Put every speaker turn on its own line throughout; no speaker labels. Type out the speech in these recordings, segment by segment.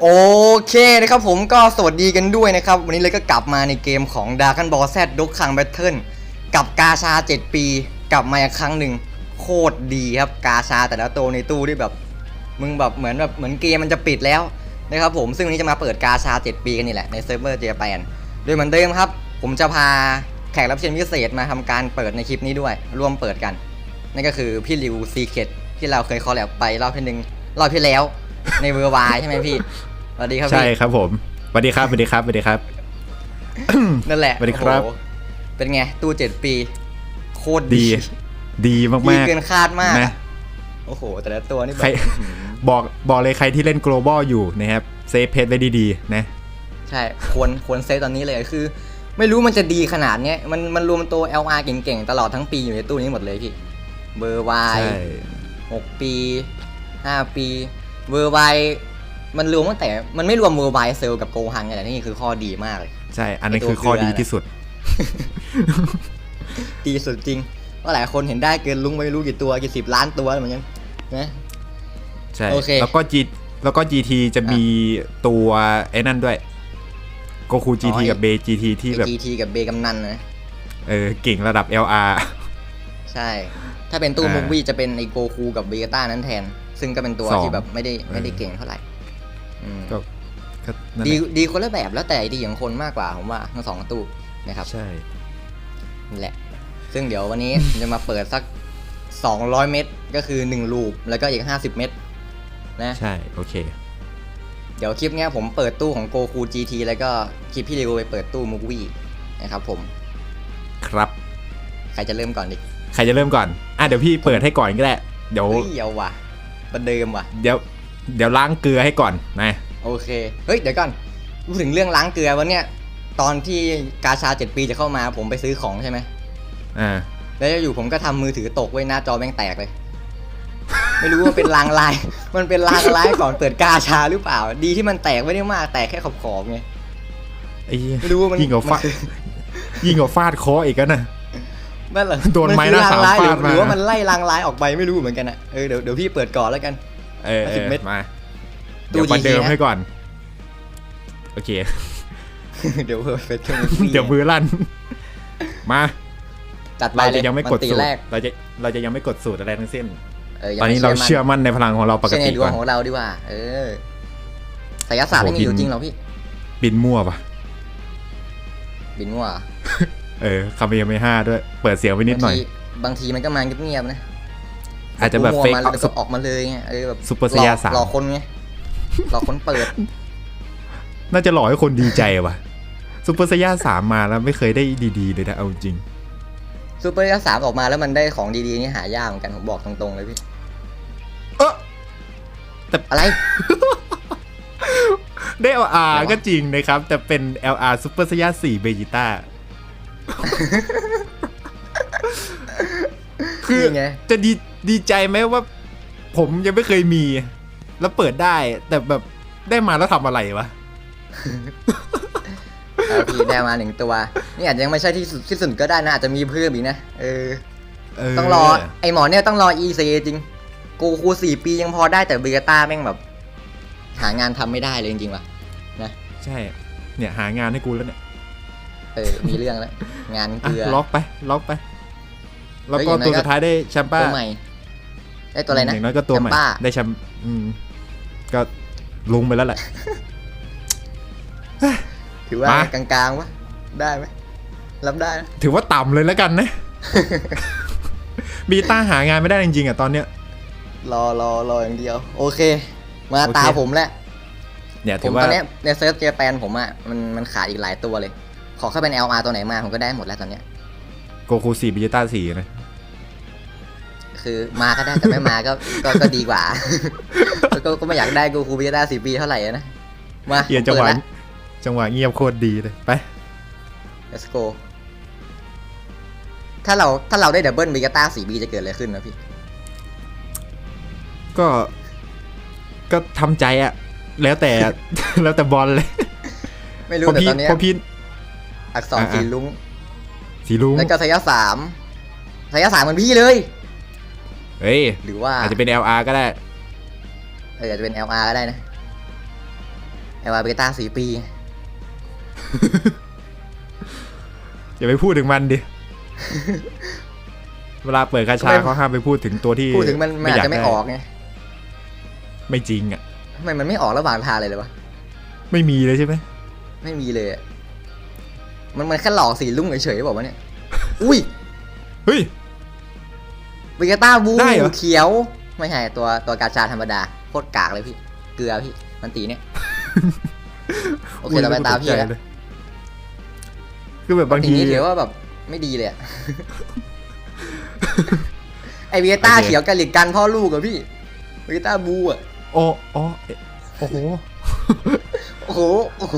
โอเคนะครับผมก็สวัสดีกันด้วยนะครับ วันนี้เลยก็กลับมาในเกมของ Dragon Ball Z ดกคังแบทเทิลกับกาชา 7 ปี กลับมาอีกครั้งหนึ่งโคตรดีครับกาชาแต่ละตัวในตู้ที่แบบ มึงแบบเหมือนแบบเหมือนเกมมันจะปิดแล้วนะครับผมซึ่งวันนี้จะมาเปิดกาชา 7 ปีกันนี่แหละในเซิร์ฟเวอร์เจแปนโดยเหมือนเดิมครับ ผมจะพาแขกรับเชิญพิเศษมาทำการเปิดในคลิปนี้ด้วย ร่วมเปิดกัน นั่นก็คือพี่ริวซีเคทที่เราเคยคอลแลบไปรอบที่หนึ่งรอบที่แล้ว ในเวอร์วายใช่ไหมพี่สวัสดีครับ
ใช่
พี่
ครับผมสวัสดีครับสวัสดีครับสวัสดีครับ
นั่นแหละ
สวัสดีครับ
โอ้โหเป็นไง ตู้เจ็ดปี โคตร
ดี ดีมาก
ดี
มาก
เกินคาดมาก
นะ
โอ้โห แต่ละตัวนี่แบ
ใคร
บ
บอกบอกเลยใครที่เล่น global อยู่นะครับเซฟเพจไว้ดีๆนะ
ใช่ ควรควรเซฟตอนนี้เลยคือ ไม่รู้มันจะดีขนาดเนี้ย มันมันรวมตัว LR เก่งๆ ตลอดทั้งปีอยู่ในตู้นี้หมดเลยพี่ เบอร์วาย
ใช่
หกปีห้าปี เวอร์ไวมันรวมตั้งแต่ มันไม่รวมเวอร์ไวเซลกับโกฮังไงแต่นี่คือข้อดีมากเลย
ใช่ อันนั้น
ไอ้ตัว
คือข้อ
เกลือ
ดี
น่ะ
ที่สุด
ดีสุดจริงว่าะหลายคนเห็นได้เกินลุงไม่รู้กี่ตัวกี่สิบล้านตัวเหมือนกันนะ
ใช่
โอเค
แล้วก็ G แล้วก็ GT จะมีตัวไอ้นั่นด้วยโกคู GT กับเบ GT ที่แบบ
จีทีกับเบกำนันนะ
เออเก่งระดับ LR
ใช่ ถ้าเป็นตู้
อ่า
มูฟวี่จะเป็นไอโกคูกับเบต้านั้นแทน ซึ่งก็เป็นตัว
สอง
ที่แบบไม่ได้ไม่ได้
เออ
เก่งเท่าไหร่อืม
ก็ก็นั่นแห
ดี
ละ
ดีคนละแบบแล้วแต่ดีของคนมากกว่าผมว่าทั้งสองตู้นะครับ
ใช่
นี่แหละ ซึ่งเดี๋ยววันนี้จะมาเปิดสัก 200 เม็ดก็คือ1ลูปแล้วก็อีก 50 เม็ดนะ
ใช่ โอเค
เดี๋ยวคลิปเนี้ยผมเปิดตู้ของโกคู GT แล้วก็คลิปพี่ริวไปเปิดตู้มูฟวี่นะครับผม
ครับ
ใครจะเริ่มก่อนดิ
ใครจะเริ่มก่อน อะเดี๋ยวพี่เปิดให้ก่อนก็ได้ เดี๋ยว
เฮ้ยเอาว่ะ ประเดิมว่ะ
เดี๋ยวเดี๋ยวล้างเกลือให้ก่อนนะ
โอเค เฮ้ย เดี๋ยวก่อนพูดถึงเรื่องล้างเกลือวันเนี้ยตอนที่กาชา7ปีจะเข้ามาผมไปซื้อของใช่ไหม
อ่า
แล้วอยู่ผมก็ทำมือถือตกไว้ยหน้าจอแม่งแตกเลย ไม่รู้ว่าเป็นลางลาย มันเป็นลางลายก่อนเปิดกาชาหรือเปล่า ดีที่มันแตกไม่ได้มากแตกแค่ขอบขอบๆไง
ไอ้เหี้ย
ไม่รู้ว่ามัน
ยิ่งกว่าฟาด
มันคือ
ยิ่งกว่าฟาดคออีกอะนะ
นั่นเหรอ
โดนไม้
คือ
หน้า
ลางลาย
สาม
หรือ
ฟาดมา
หรือว่ามันไล่ลางลายออกไปไม่รู้เหมือนกันอะเออเดี๋ยวเดี๋ยวพี่เปิดก่อนแล้วกัน
เออเอ
สิบ
อ
เม็ด
มา
ตู้
เดี๋ยวประ
GT
เดิม
นะ
ให้ก่อน โอเค
เดี๋ยวเพิ่มเฟซขึ้น
เดี๋ยวมือลั่น มา
จัดไป
เรา
เลย
จะยังไม่กด
นตี
สูตร
แรก
เราจะเราจะยังไม่กดสูตรอะไรทั้งสิ้น
ยัง
ตอนนี้
ไม่
เราเชื่อ
มั่น
มั่นในพลังของเราปก
เชื่อใน
ติ
ดว
ก่
ง
อน
ของเราดีกว่า เออไสยศาสตร์
โอ้
ไม่
โห
มีอยู่
บิน
จริงหรอพี่
บินมั่วปะ
บินมั่ว
เออคำเยไม่ห้าด้วย เปิดเสียงไว้นิดหน่อย
บางทีบางทีมันก็มาเงียบๆนะ
อาจจะแบบ
มั่ว
เฟก
มาแล้วก็ออกมาเลยไงเออแบบ
ซุปเปอร์สยาสาม
หลอกคนไงหลอกคนเปิด
น่าจะหล่อให้คนดีใจว่ะซูเปอร์สยาสามมาแล้วไม่เคยได้ดีๆเลยนะเอาจริง
ซูเปอร์ยักษ์สามออกมาแล้วมันได้ของดีๆนี่หายากเหมือนกันผมบอกตรงๆเลยพี่
เออ
อะไร
ได้ LR
เดี๋ยว
ก็จริงนะครับ แต่เป็น LR ซูเปอร์สยา4เบจิต้า คือ
นี่ไง
จะดีดีใจไหมว่า ผมยังไม่เคยมี แล้วเปิดได้ แต่แบบได้มาแล้วทำอะไรวะ
เออพี่ได้มาหนึ่งตัว นี่อาจจะยังไม่ใช่ที่สุดที่สุดก็ได้นะ อาจจะมีเพิ่มอีกนะ เออ
เออ
ต้องรอ ไอหมอเนี่ยต้องรอ EC จริง กูคูสี่ปียังพอได้แต่เบต้าแม่งแบบ หางานทำไม่ได้เลยจริงๆว่ะ
ใช่ เนี่ยหางานให้กูแล้วเนี่ย
เออ มีเรื่องแล้ว งานเก
อะ
ลือ
ล็อกไป ล็อกไป แล้ว
เฮ้ย
ก็
อย่างน้อย
ตัว
ก็
สุดท้ายได้แชมป้า
ตัวใหม่ ได้ตัวอะไรนะ
อย่างน้อยก็ตัวใหม่
แชมป้า
ได้แชมป์อืมก็ลุงไปแล้วแหละ
ถือว่า
มา
กลางๆวะ ได้ไหมรับได้นะ
ถือว่าต่ำเลยแล้วกันนะ บีต้าหางานไม่ได้จริงๆอะตอนเนี้ย
รอรอรออย่างเดียว โอเค มา
โอเค
ตาผมแล้ว
เนี่ย
ผ
ถื
ม
อ
ต
ว่า
อนเนี้ยในเซิร์ฟเจแปนผมอะมันมันขาดอีกหลายตัวเลย ขอเข้าเป็น LR ตัวไหนมาผมก็ได้หมดแล้วตอนเนี้ย
โกคูสี่บีต้าสี่นะ
คือมาก็ได้แต่ไม่มาก็ก็ก็ดีกว่า ก็ก็ไม่อยากได้กูคูเบต้าสี่ปีเท่าไหร่อะนะ มา
เอียนจังหวะ
เปิดล
จังหวะเงียบโคตรดีเลยไป
let's go ถ้าเราถ้าเราได้ดับเบิลเบต้าสี่ปีจะเกิดอะไรขึ้นนะพี่
ก็ ก็ทำใจอะแล้วแต่แล้วแต่บอลเลย
ไม่รู้
พอ
แต่
พี่
ตอนเนี้ย
พอพี่
อักษร
อะ
สีลุง
สีลุง
แล้วก็สยามสามสยามสามเหมือนพี่เลย
เฮ้ย
หรือว่า
อาจจะเป็น LR ก็ได้
เอออาจจะเป็น LR ก็ได้นะเอลอาเบต้าสี่ปี
อย่าไปพูดถึงมันดิ เวลาเปิดกาชา
ทำไม
เขาห้ามไปพูดถึงตัวที่
พูดถึงมันมันอาจจะไม่
ย
ออกไง
ไม่จริงอะ
ทำไมมันไม่ออกระหว่างทางเลยเลยวะ
ไม่มีเลยใช่ไหม
ไม่มีเลยอะ มันมันแค่หลอกสีลุ่งเฉยๆบอกว่าวะเนี่ย อุ้ย
เฮ้ย
เบกต้าบู
ได้เหรอ
เขียว ไม่ใช่ตัวตัวกาชาธรรมดาโคตรกากเลยพี่ เกลือพี่ มันตีเนี่ย โอเคต่อไปตามพี่
ตกใจ
แล้ว
เลยคือแบบบาง
ที
ที
นี้ถือว่าแบบไม่ดีเลยอะ ไอเบกต้า
โอเค
เขียวกันหลีกกันพ่อลูกอะพี่เบกต้าบูอะ
โอ้โอ้เอ๊ะโอ้โห
โอ้โหโอ้โห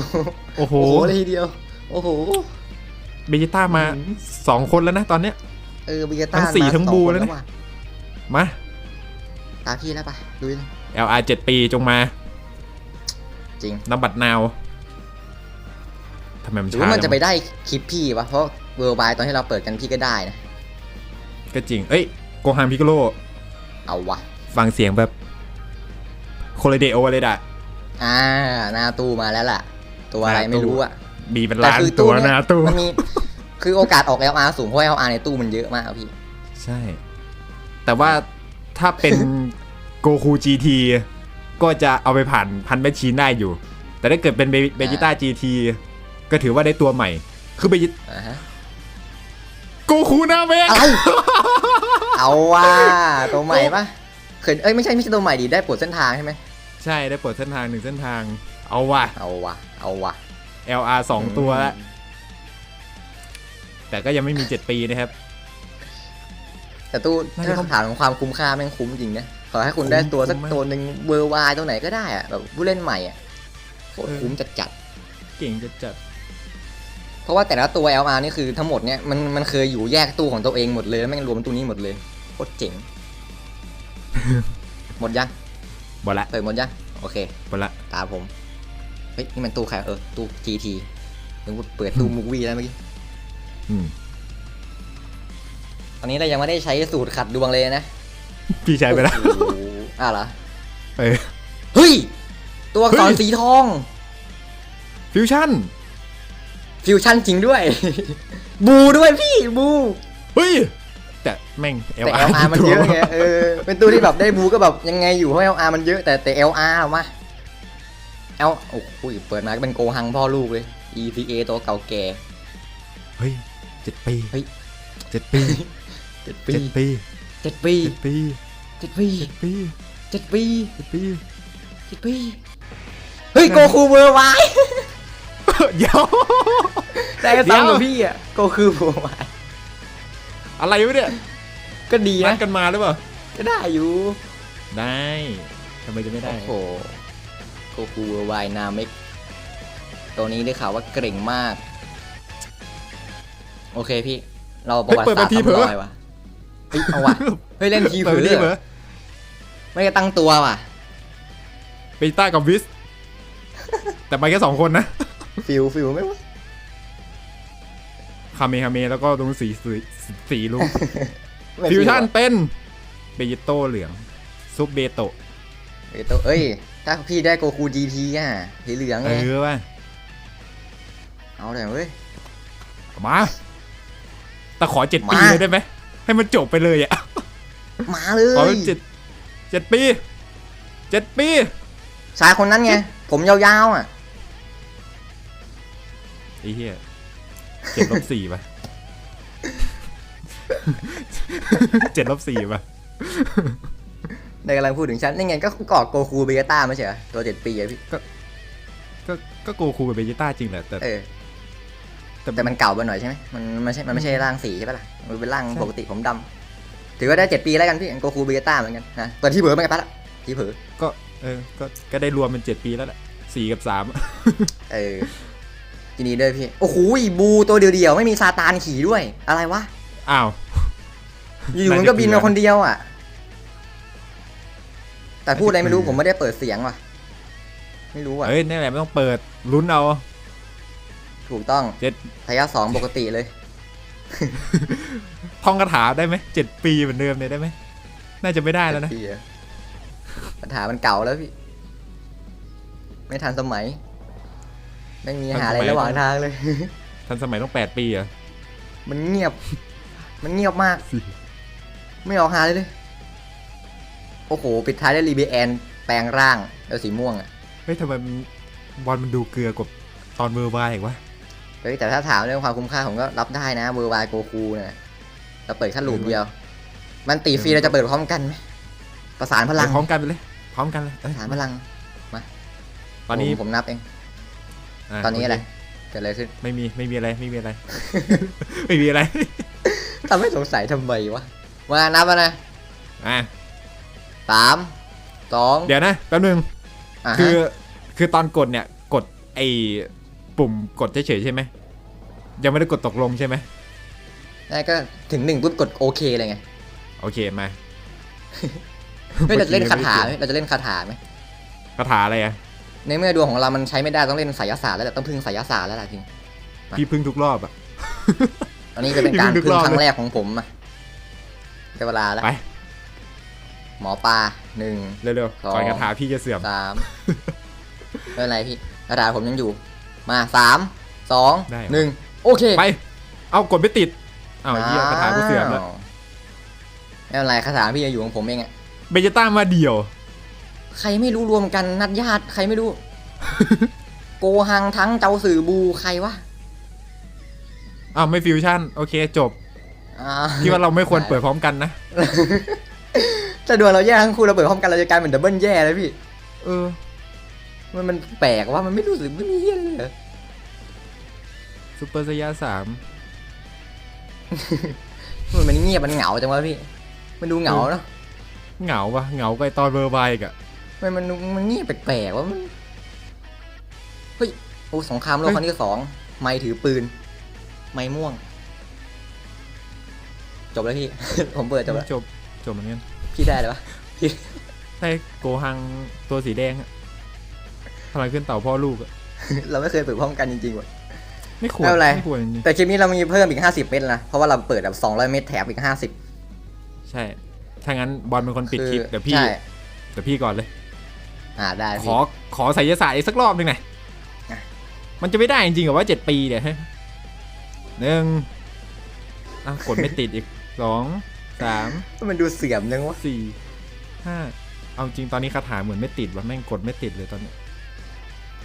โอ้โห
โอ้โหเลยทีเดียว โอ้โห
เบจิต้ามา
อืม
สองคนแล้วนะตอนเนี้ย
เออเบกต้า
ทั้งสี่
มา
ทั้ง
สอ
บู
คน
แล้วนะ
ว่ะ
มา
ตามพี่แล้วปะดูเลย
LR เจ็ดปีจงมา
จริง
นำบัตรนาวทำไมมัน
หรือ
ช้า
ว่ามันจะ
จัง
ไป
วะ
ได้คลิปพี่วะเพราะเวอร์บายตอนที่เราเปิดกันพี่ก็ได้นะ
ก็จริง เอ้ยโกฮังพิกโล
เอาวะ
ฟังเสียงแบบโคเรเดโอเลยด่ะ
อ่าหน้าตู้มาแล้วล่ะ ตัวอะไร
หน้าตู้
ไม่รู้อะ
มีเป็น
แต่
ล้าน
คือ
ตัว
เย
นะตู้
มันมีคือโอกาสออก LR สูงเพราะ LR ในตู้มันเยอะมากอะพี่
ใช่ แต่ว่าถ้าเป็นโกคูจีทีก็จะเอาไปผ่านพันแมชชีนได้อยู่ แต่ถ้าเกิดเป็นเบจิต้าจีทีก็ถือว่าได้ตัวใหม่ คือเบจิ
อ่าฮะ
โกคูนาเมะ
อะไรเอาว่าตัวใหม่ปะเคยเอ้ยไม่ใช่ไม่ใช่ตัวใหม่ดิได้ปลดเส้นทางใช่ไหม
ใช่ได้เปิดเส้นทางหนึ่งเส้นทาง เอาว่ะ
เอาวะเอาวะ
LR สองตัวแล้วแต่ก็ยังไม่มี7ปีนะครับ
แต่ตู้
น่าจะ
ถ้า
ต้อง
คำถามของความคุ้มค่าแม่งคุ้มจริงนะขอให้คุณ
คุ้ม
ได้ตัวสัก
คุ้มมาก
ตัวหนึ่งเบอร์วายตัวไหนก็ได้อะแบบผู้เล่นใหม่อะโคตร
เออ
คุ้มจัดจัด
เก่งจะจัด
ๆเพราะว่าแต่ละตัว LR นี่คือทั้งหมดเนี่ยมันมันเคยอยู่แยกตู้ของตัวเองหมดเลยแล้วแม่งรวมตู้นี้หมดเลยโคตรเจ๋งหมดยัง
บอละ
เปิดหมดยังโอเค
บอละ
ตามผม เฮ้ยนี่มันตู้ใครเออตู้ GT นึกว่าเปิดตู้มูวี่แล้วเมื่อกี้
อืม
ตอนนี้เรายังไม่ได้ใช้สูตรขัดดวงเลยนะ
พี่ใช้ไปแล้ว
โอ้โหอะเหรอ
เออ
เฮ้ย ตัวอักษร
เฮ้ย
สีทอง
ฟิวชั่น
ฟิวชั่นจริงด้วย บูด้วยพี่บู
เฮ้ย แต่แม่ง
แต่
LR
LR มันเยอะ
ตัว
ไงเออเป็นตู้ที่แบบได้บูก็แบบยังไงอยู่เพราะ LR มันเยอะแต่แต่ LR เอามา L โอ้โหเปิดมาก็เป็นโกหังพ่อลูกเลย ECA ตัวเก่าแก่
เฮ้ยเจ็ดปี
เฮ้ย
เจ็ดปี
เจ็ดปี
เจ็ดปี
เจ็ดปี
เจ็ดปี
เจ็ดปี
เจ็ดปี
เจ็ดปี
เจ็ดปี
เจ็ดปีเฮ้ยโกคูเวอร์ไว
เดี๋ยว
ได้ก็ซ้ำกับพี่อะโกคูเวอร์ไว
อะไรวะเนี่ย
ก็ดี
นั
นะ
ดกันมาหรือเปล่า
ก็ได้อยู่
ได้ทำไมจะไม่ได้
โอ้โห โกคูเวอร์ไวนาเมกตัวนี้ได้ข่าวว่าเก่งมาก โอเคพี่ เราประวัติศาสตร์ซ้ำรอยว่ะเฮ้ยเอาว่ะเฮ้ยเล่นที
เปิ
เผื
ด
อ
ที่เผลอ
ไม่ได้ตั้งตัวว่ะ
เบต้ากับวิส แต่ไปแค่สองคนนะ
ฟิลฟิลไม่วะ
คาเมฮาเมแล้วก็ตรงสีสีสีลูก
ไม่
ฟิวชั่น
อะ
เป็นเบจิโต้เหลือง ซุปเบโตะ
เอ้ยตัวเอ้ย ถ้าพี่ได้โกคูจีทีอะสีเหลือง
เอ
ไง
อว่ะ
เอาเลยเว้ย
เอามาแต่ขอเจ็ดปี
มา
เลยได้ไหมให้มันจบไปเลยอะ
มาเล
ขอยเป็นเจ็ดเจ็ดปีเจ็ดปี
ชายคนนั้นไง ผมยาวๆอะ
ไอ้เหี้ยเจ็ดลบสี่ป่ะ เจ็ดลบสี่ป่ะ
ในกำลังพูดถึงฉันนี่ไงก็กอดโกคูเบต้าไม่ใช่เหรอตัวเจ็ดปีอะพี่
ก็ก็โกคูกับเบจิต้าจริงแหละแต่
เออ
แต่
แต่มันเก่าไปหน่อยใช่ไหมมันมันไม่ใช่มันไม่ใช่ร่างสีใช่ปะล่ะมันเป็นร่าง
ใช่
ปกติผมดำถือว่าได้เจ็ดปีแล้วกันพี่โกคูเบต้าเหมือนกันนะเปิดที่เผลอเหมือนกันปะล่ะที่เผลอ
ก็เออก็ก็ได้รวมเป็นเจ็ดปีแล้วแหละสี่กับสาม
เออทีนี้ด้วยพี่โอ้โหบูตัวเดียวๆไม่มีซาตานขี่ด้วยอะไรวะ
อ้าว
อยู่ๆมันก็บินมาคนเดียวอะ แต่พูดอะไรไม่รู้ผมไม่ได้เปิดเสียงว่ะ ไม่รู้อะ
เอ้ยนี่นแหละไม่ต้องเปิดลุ้นเอา
ถูกต้อง
เจ็ด
ทายาทสองปกติเลย
ท่องคาถาได้ไหมเจ็ดปีเหมือนเดิมเนี่ยได้ไหมน่าจะไม่ได้แล้วนะ
เจ็ดปีอะปัญหามันเก่าแล้วพี่ ไม่ทันสมัย ไม่มีหาอะไรระหว่างทางเลย
ทันสมัยต้องแปดปีเหรอะ
มันเงียบ มันเงียบมาก ไม่ออกหาเลยเลย โอ้โห ปิดท้ายด้วยรีเบแอนแปลงร่างแล้วสีม่วงอะ
เฮ้ยทำไมมันบอลมันดูเกลือกว่าตอนเวอร์ไวอีกวะ
เฮ้ยแต่ถ้าถามเรื่องความคุ้มค่าผมก็รับได้นะเวอร์ไวโกคูเนี่ยเราเปิดแค่ลูปเดียว มันตีฟรีเราจะเปิดพร้อมกันไหมประสานพลัง
ไปพร้อมกันไปเลย พร้อมกันเลยเอ้
ป
ย
ระสานพลัง
ตอนนี้
ผมผมนับเองาตอนนี้อะไร
โเค
เกิดอะไรขึ้น
ไม่มีไม่มีอะไรไม่มีอะไร ไม่มีอะไร
ทำให้สงสัยทำไมวะ มานับแล้วนะ
อะ
สามสอง
เดี๋ยวนะแป๊บนึง
อะ
คือ
ฮะ
คือตอนกดเนี่ยกดไอ้ปุ่มกดเฉยๆใช่ไหมยังไม่ได้กดตกลงใช่ไหม
นั่นก็ถึงหนึ่งปุ๊บกดโอเคเลยไง
โอเคมา
เฮ้ยเราจะเล่นคาถาไหม
มื่อกี้
เราจะเล่นคาถาไหม
คาถาอะไรอะ
ในเมื่อดวงของเรามันใช้ไม่ได้ต้องเล่นไสยศาสตร์แล้วแหละต้องพึ่งไสยศาสตร์แล้วล่ะจริงมา
พี่พึ่งทุกรอบอะ
ตอนนี้จะเป็นการ
นึก
พึ่ง
รอบ
ครั้
เล
ง
ย
แรกของผมอะได้เวลาแล้ว
ไป
หมอปลาหนึ่ง
เร็ว
สอง
ๆก่อนคาถาพี่จะเสื่อม
สามไม่เป็นไรพี่คาถาผมยังอยู่ มาสามสอง
ได้
หนึ่งโอเค
ไป เอากดไม่ติดอ้าวเหี้ยคาถากูเสื่อมแล้วา
วไม่เป็นไรคาถาพี่ยังอยู่ของผมเองอะ
เบจิต้ามาเดี่ยว
ใครไม่รู้รวมกันนัดญาติใครไม่รู้ โกหังทั้งเจ้าสื่อบูใครวะ
อ้าวไม่ฟิวชั่น โอเคจบ
อ่า
ที่ว่าเราไม่ควรเปิดพร้อมกันนะ
ถ้าดวงเราแย่ทั้งคู่เราเปิดพร้อมกันเราจะกลายเป็นดับเบิลแย่เลยพี่
เออ
มันมันแปลกว่ามันไม่รู้สึกไม่มีเฮียเลยเหรอ
ซูเปอร์สยาสาม
มันมันเงียบมันเหงาจังวะพี่ มันดูเหงาเนาะ
เหงาวะเหงาไปตอนเวอร์ไวอีกอะ
มันมันมันเงียบแปลกๆว่ามันเฮ้ยโอ้สงครามโลกครั้งที่สองไม่ถือปืน ไม่ม่วง จบแล้วพี่ ผมเปิดจบแล้ว
จบจบเหมือนกัน
พี่ได้เลยวะพี่
ได้โกหังตัวสีแดงอะพลังขึ้นเต่าพ่อลูกอะ
เราไม่เคยเปิดพร้อมกันจริงๆว่ะ
ไม่ควร
ไม่เป็นไร
ไม่ควรจริง
แต่คลิปนี้เรามีเพิ่มอีก 50 เม็ดนะเพราะว่าเราเปิดแบบ 200 เม็ดแถมอีก 50
ๆใช่ถ้างั้นบอลเป็นคนปิดคลิปเดี๋ยวพี่
ใช่
เดี๋ยวพี่ก่อนเลย
อ่าได้
ข
พี่
อขอไสยศาสตร์อีกสักรอบหนึ่งหน่อย
อะ
มันจะไม่ได้จริงๆเหรอว่าเจ็ดปีเนี่ยฮะหนึ่งอ้าวกดไม่ติดอีกสอง สาม
มันดูเสื่อมจังวะ
สี่ห้าเอาจริงตอนนี้คาถาเหมือนไม่ติดว่ะแม่งกดไม่ติดเลยตอนนี้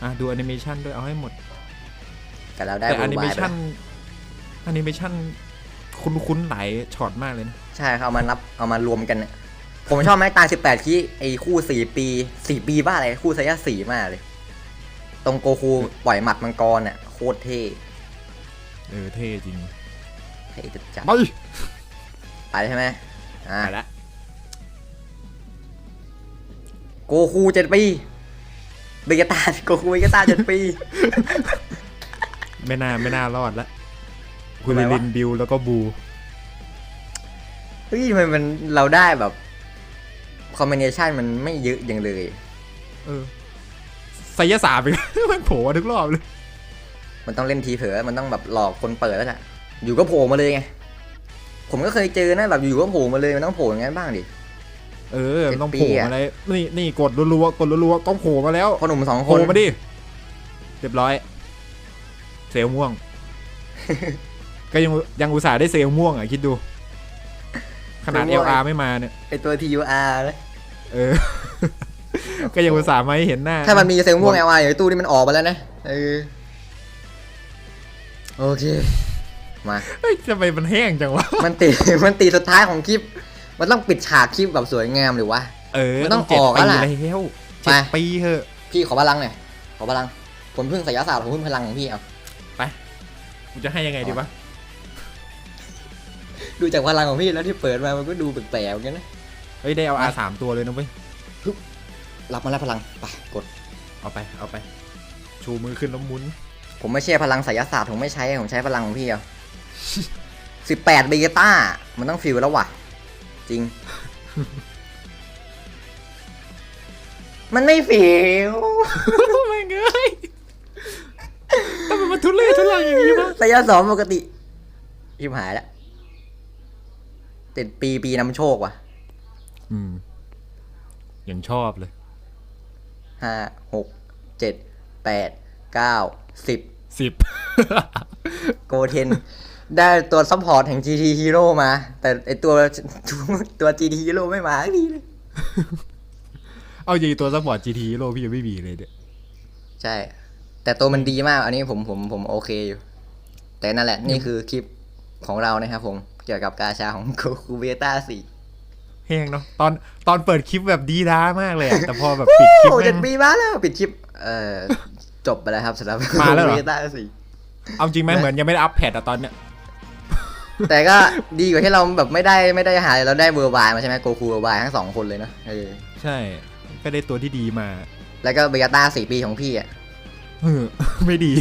อะดูแอนิเมชันด้วยเอาให้หมด
แต่เราได้
แต่
เว
แอ
อ
นิ
ร์ไว
เม
ไป
ชัน
แล้ว
แอนิเมชันคุ้นๆหลายช็อตมากเลยนะ
ใช่เขาเอามานับเอามารวมกันเนี่ยผมชอบไม้ตา18คีไอ้คู่4ปี4ปีบ้าอะไรคู่ไซยาสีมากเลย ตรงโกคูปล่อยหมัดมังกรเนี่ยโคตรเท่
เออเท่จริง
เท่จัดจัด
ไป
ไปใช่ไหมอ่า
ไปละ
โกคูเจ็ดปีเบกตาโกคูเบกตาเจ็ดปี
ไม่น่าไม่น่ารอดละคุ
ทำไม
ลิ
วะ
ลินบิวแล้วก็บู
เฮ้ยมันมันเราได้แบบคอมบิเนชันมันไม่เยอะอย่างเลย
เออไสยศาสตร์ไปมันโผล่มาทุกรอบเลย
มันต้องเล่นทีเผลอมันต้องแบบหลอกคนเปิดแล้วแหละอยู่ก็โผล่มาเลยไง ผมก็เคยเจอนะแบบอยู่ก็โผล่มาเลยมันต้องโผล่อย่างนั้นบ้างดิ
เออมันต้อง
เจ็ดปี
โผล่
อะ
มาเลยนี่นี่กดรัวๆกดรัวๆต้องโผล่มาแล้ว
พ่อหนุ่มสองค
โผล่
น
มาดิเรียบร้อย เซลล์ม่วง ก็ยังยังอุตส่าห์ได้เซลล์ม่วงอะคิดดู ขนาด LR ไม่มาเนี่ย
ไอตัว TUR นะ
เออ ก็ยังอุตส่าห์มาให้เห็นหน้า
ถ้ามันมีเซลล์ม่วง LR อยู่ในตู้นี่มันออกมาแล้วนะเออโอเค มา
เฮ้ยทำไมมันแห้งจังวะ
มันตีมันตีสุดท้ายของคลิป มันต้องปิดฉากคลิปแบบสวยงามหรือวะ
เออ
มันต้อง
เจ็ด
ออกแล้ว
ปี
ล่ะ
แล้ว
ไป
เจ็ดปีเหอะ
พี่ขอพลังหน่อย ขอพลัง ผมพึ่งไสยศาสตร์ผมพึ่งพลังของพี่เอา
กูจะให้ยังไงดีวะ
ดูจากพลังของพี่แล้วที่เปิดมา มันก็ดูแปลกๆเหมือนกันนะ
เฮ้ยได้ LR สามตัวเลยนะเว้ย
รับมาแล้วพลัง ไปกด
เอาไป เอาไป ชูมือขึ้นแล้วหมุน
ผมไม่ใช่พลังไสยศาสตร์ผมไม่ใช้ ผมใช้พลังของพี่เอา สิบแปดเบต้า มันต้องฟิลแล้วว่ะ จริง มันไม่ฟิล
ไม่เงยทำไมมันทุเรศทุลังอย่างนี้วะ
ระยะสองปกติชิบหายแล้วติดปีปีนำโชคว่ะ
อืมยังชอบเลย
ห้าหกเจ็ดแปดเก้าสิบ
สิบ
โกเทน ได้ตัวซัพพอร์ตแห่ง GT Hero มา แต่ไอตัวตัว GT Hero ไม่มาสักทีเลย
เอาจริงตัวซัพพอร์ต GT โลพี่ยังไม่มีเลยเนี่ย
ใช่ แต่ตัวมันดีมาก อันนี้ผมผมผมโอเคอยู่ แต่นั่นแหละ นี่คือคลิปของเรานะครับผมเกี่ยวกับกาชาของโกคูเบต้าสี่
แห้งเนาะตอนตอนเปิดคลิปแบบดีด้ามากเลยอะแต่พอแบบปิดคลิป
โอ้
แม่
เจ็ด
ง
ปีมาแล้วปิดคลิป เอ่อจบไปแล้วครับสำหรับ
มาแล้วเหรอ
เบต้าสี่
เอาจริงไหมเหมือนยังไม่ได้อัปเดตอะตอนเนี้ย
แต่ก็ดีกว่าที่เราแบบไม่ได้ไม่ได้หาเราได้เวอร์บายมาใช่ไหมโกคูเวอร์บายทั้งสองคนเลยเนอะเออ
ใช่ ก็ได้ตัวที่ดีมา
แล้วก็เบต้าสี่ปีของพี่อะ
เออไม่ดี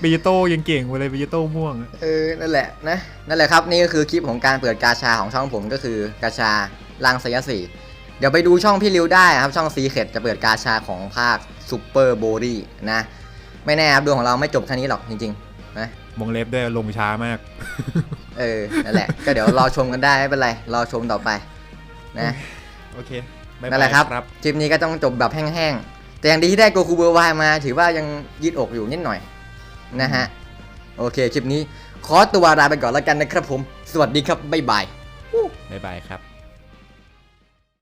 เบยโต้ยังเก่งกว่าเลยเบยโต้ม่วงอะ
เออนั่นแหละนะนั่นแหละครับนี่ก็คือคลิปของการเปิดกาชาของช่องผมก็คือกาชาลังสยสีเดี๋ยวไปดูช่องพี่ริวได้ครับช่องซีเ e ดจะเปิดกาชาของภาคซูเปอร์โบดี้นะ ไม่แน่ครับดวงของเราไม่จบแค่นี้หรอกจริงๆนะ
วงเล็บด้วยลงช้ามาก
เออ นั่นแหละ ก็เดี๋ยวรอชมกันได้ไม่เป็นไร รอชมต่อไป นะ
โอเคบ๊ายบาย
นั่นแหละครับ
ครับ
คลิปนี้ก็ต้องจบแบบแห้งๆ แต่อย่างดีที่ได้โกคูเบอร์วายมา ถือว่ายังยืดอกอยู่นิดหน่อย นะฮะ โอเคคลิปนี้ ขอตัวลาไปก่อนแล้วกันนะครับผม สวัสดีครับ บ๊ายบาย
บ๊ายบายครับ